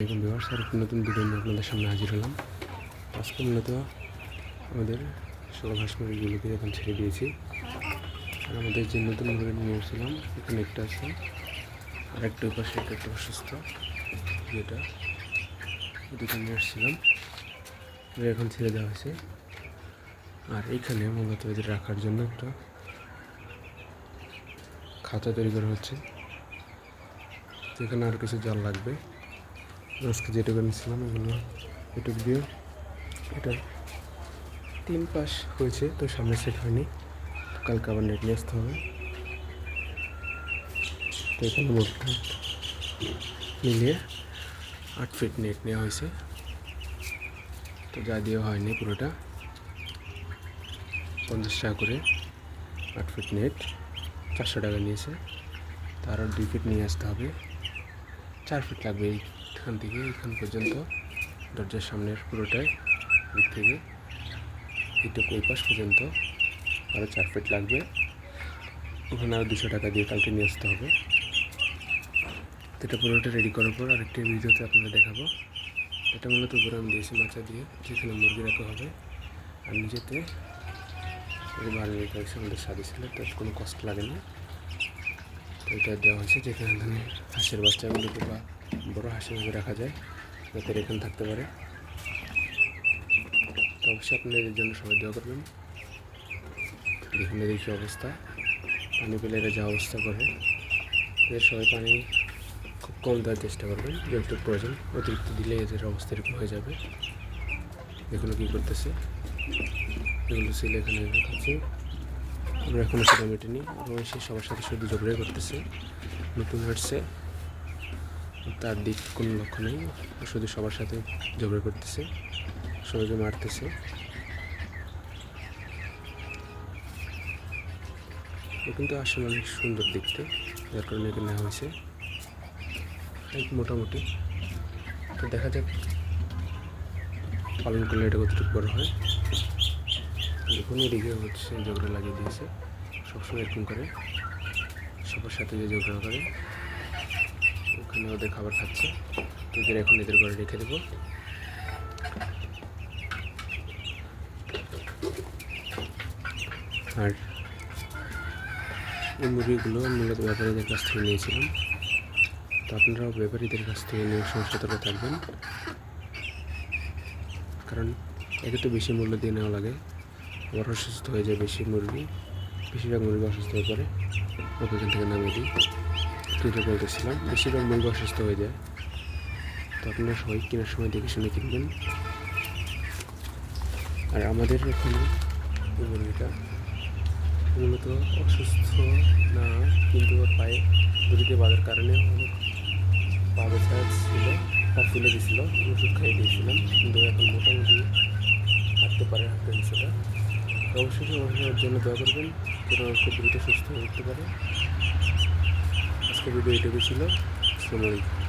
একটি নতুন ভিডিও নিয়ে আপনাদের সামনে হাজির হলাম। আজকে মূলত আমাদের সব হাঁস মুরগিগুলোকে এখন ছেড়ে দিয়েছি। আর আমাদের যে নতুন মুরগি নিয়ে এসেছিলাম এখানে একটা আছে। আর একটা পাশে একটা একটা অসুস্থ যেটা দুটো নিয়ে এসেছিলাম এখন ছেড়ে দেওয়া হয়েছে। আর এইখানে মূলত এদের রাখার জন্য একটা খাতা তৈরি করা হচ্ছে। এখানে আর কিছু জল লাগবে। আজকে যেটুকু নিয়েছিলাম এগুলো, এটুকু দিয়ে এটা তিন পাশ হয়েছে, তো সামনে সেট হয়নি। কালকে আবার নেট নিয়ে আসতে হবে। তো এখানে মোট মিলিয়ে আট ফিট নেট নেওয়া হয়েছে। তো যা দিয়ে হয়নি পুরোটা। পঞ্চাশ টাকা করে আট ফিট নেট চারশো টাকা নিয়েছে। তার আর দুই ফিট নিয়ে আসতে হবে। চার ফিট লাগবে এইখান থেকে, এখান পর্যন্ত, দরজার সামনের পুরোটাই, দিক থেকে, এইটুকু ওই পাশ পর্যন্ত আরও চার ফিট লাগবে। ওখানে আরও দুশো টাকা দিয়ে কালকে নিয়ে আসতে হবে। তো এটা পুরোটা রেডি করার পর আরেকটি ভিডিওতে আপনাদের দেখাবো। এটা মূলত উপরে আমি দিয়েছি মাচা দিয়ে, যেখানে মুরগি রাখা হবে। আর নিজেতে এই বাড়ি রেখে হয়েছে আমাদের সাদে ছিল তার কোনো কষ্ট লাগে না। তো এটা দেওয়া হয়েছে, যেখানে এখানে হাঁসের বাচ্চাগুলোকে বা বড় হাঁসের রাখা যায়, যাতে এখানে থাকতে পারে। তো অবশ্যই আপনারা এদের জন্য সবাই দেওয়া করবেন। দেখুন এদের কী অবস্থা। পানি পেলে এরা যা অবস্থা করে। এদের সবাই পানি খুব কম দেওয়ার চেষ্টা করবেন। যতটুকু প্রয়োজন। অতিরিক্ত দিলে এদের অবস্থা এরকম হয়ে যাবে। দেখুন কী করতেছে। এগুলো ছেলে এখানে খাচ্ছে আমরা এখনও সেটা মেটেনি। এবং সে সবার সাথে শুধু ঝগড়াই করতেছে। নতুন হাঁটছে। তার দিক কোনো লক্ষ্য নেই। শুধু সবার সাথে ঝগড়া করতেছে সবাইকে মারতেছে। ও কিন্তু আসলে অনেক সুন্দর দেখতে যার কারণে একে নেওয়া হয়েছে। মোটামুটি। তো দেখা যাক পালন করলে এটা কতটুকু বড় হয়। দেখুন, এদিকে হচ্ছে ঝগড়া লাগিয়ে দিয়েছে। সবসময় এরকম করে। সবার সাথে যে ঝগড়া করে। ওখানে ওদের খাবার খাচ্ছে। তো এদের এখন এদের ঘরে রেখে দেবো। আর এই মুরগিগুলো মূলত ব্যাপারীদের কাছ থেকে নিয়েছিলাম। তো আপনারাও ব্যাপারীদের কাছ থেকে নিয়ে সতর্ক থাকবেন। কারণ একে তো বেশি মূল্য দিয়ে নেওয়া লাগে। আবার অসুস্থ হয়ে যায় বেশি মুরগি। বেশিরভাগ মুরগি অসুস্থ হয়ে পড়ে। ওকে এখান থেকে নামিয়ে দিই। যেটা বলতেছিলাম বেশিরভাগ মুরগি অসুস্থ হয়ে যায়। তো আপনারা সবাই কেনার সময় দেখে শুনে কিনবেন। আর আমাদের এখানে মুরগিটা মূলত অসুস্থ না, কিন্তু ওর পায়ে দড়িতে বাঁধার কারণে অনেক পা ব্যথা ছিল, পা ফুলে গেছিল, ওষুধ খাইয়ে দিয়েছিলাম, কিন্তু এখন মোটামুটি হাঁটতে পারে হাঁটতে তো অবশ্যই ওর জন্য দোয়া করবেন, যেন খুব দ্রুত সুস্থ হয়ে উঠতে পারে। আজকে ভিডিও এটুকু ছিল। আলাইকুম